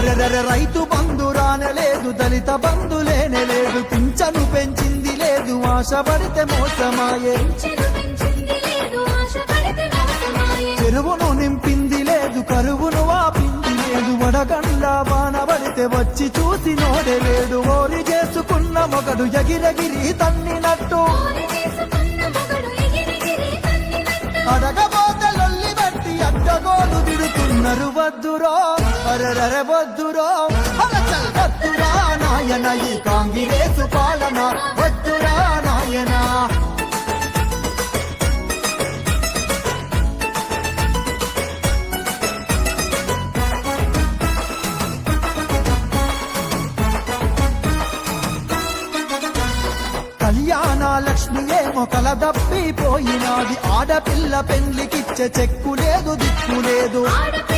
అరెరెరె రైతు బంధు రానలేదు దళిత బంధు లేనే లేదు. పింఛను పెంచింది లేదు లేదు ఆశపడితే మోసమాయే. చెరువును నింపింది లేదు కరువును వాపింది లేదు. వడగండ్ల వానబడితే వచ్చి చూసి నోడే లేడు. ఓరి చేసుకున్న మొగడు ఎగిరెగిరి తన్నినట్టు. ఓరి అడ్డగోలు తిడుతున్నారు వద్దురో. అరెరరె వద్దురో. అరచల్ వద్దురా నాయన ఈ కాంగిరేసు పాలన. కళ్యాణ లక్ష్మి ఏమో కలదప్పిపోయినాది. ఆడపిల్ల పెళ్ళికిచ్చే చెక్కు లేదు దిక్కు లేదు. ఆడపిల్ల